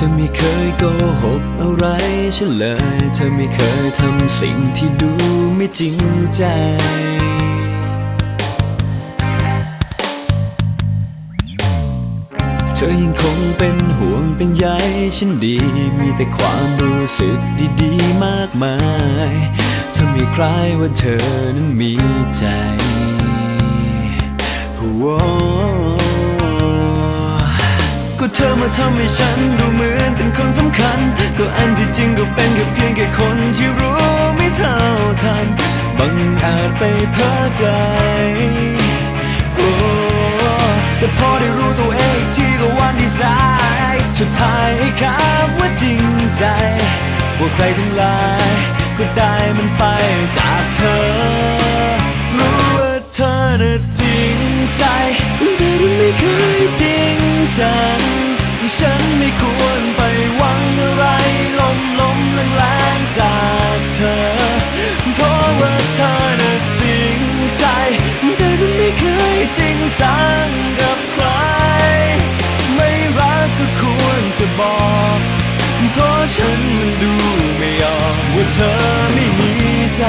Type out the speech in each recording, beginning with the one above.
เธอไม่เคยโกหกอะไรฉันเลย เธอไม่เคยทำสิ่งที่ดูไม่จริงใจ เธอยังคงเป็นห่วงเป็นใยฉันดี มีแต่ความรู้สึกดีๆมากมาย เธอไม่คล้ายว่าเธอนั้นมีใจ ทำให้ฉันดูเหมือนเป็นคนสำคัญ ก็อันที่จริงก็เป็นแค่เพียงแค่คนที่รู้ไม่เท่าทัน บังอาจไปเพ้อใจโอ้แต่พอได้รู้ตัวเองอีกทีก็วันที่สายสุดท้ายให้คำว่าจริงใจ ว่าใครทั้งหลายก็ได้มันไปจากเธอ รู้ว่าเธอน่ะจริงใจแต่ไม่เคยจริงใจ เธอไม่มีใจ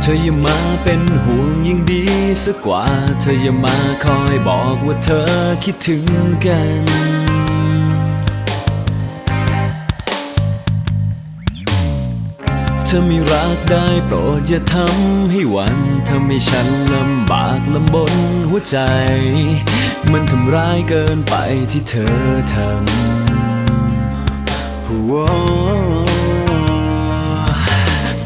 เธออย่ามาเป็นห่วงยิ่งดีสักกว่า เธออย่ามาคอยบอกว่าเธอคิดถึงกันเธอไม่รักได้โปรดอย่าทำให้วันทำให้ฉันลำบากลำบนหัวใจ มันทำร้ายเกินไปที่เธอทำโอ้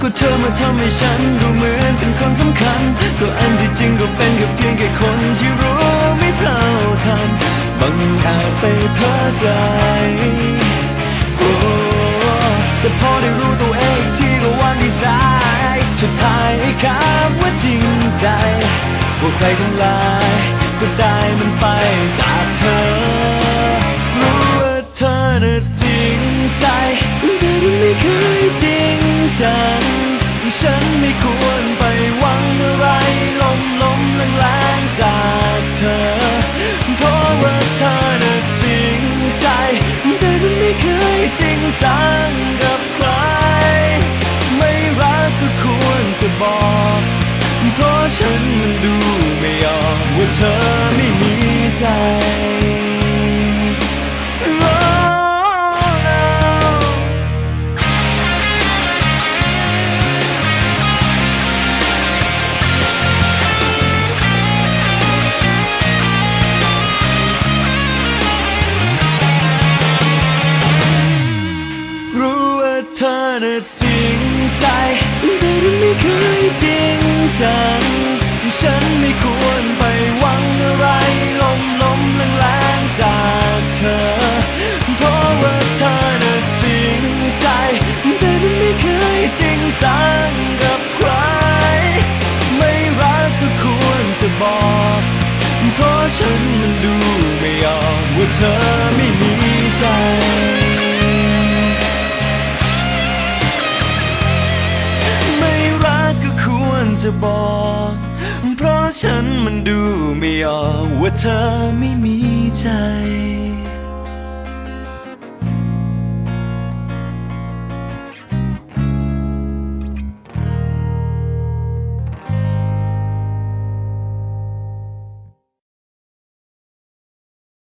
ก็เธอมาทำให้ฉันดูเหมือนเป็นคนสำคัญ ก็อันที่จริงก็เป็นแค่เพียงแค่คนที่รู้ไม่เท่าทันบังอาจไปเพ้อใจโอ้แต่พอได้รู้ตัวเองอีกทีก็วันที่สายสุดท้ายคำว่าจริงใจ ว่าใครทั้งลาย ก็ได้มันไปจากเธอ รู้ว่าเธอน่ะจริงใจแต่ไม่เคยจริงจังฉันไม่ควรไป เพราะฉันมันดูไม่ออกว่าเธอไม่มีใจรู้ว่าเธอน่ะจริงใจแต่ไม่เคยจริง จังฉันไม่ควรไปหวังอะไรลมลมแรงแรงจากเธอ เพราะว่าเธอน่ะจริงใจแต่ไม่เคยจริงจังกับใคร ไม่รักก็ควรจะบอก เพราะฉันมันดูไม่ออกว่าเธอไม่มีใจ จะบอก เพราะฉันมันดูไม่ออกว่าเธอไม่มีใจ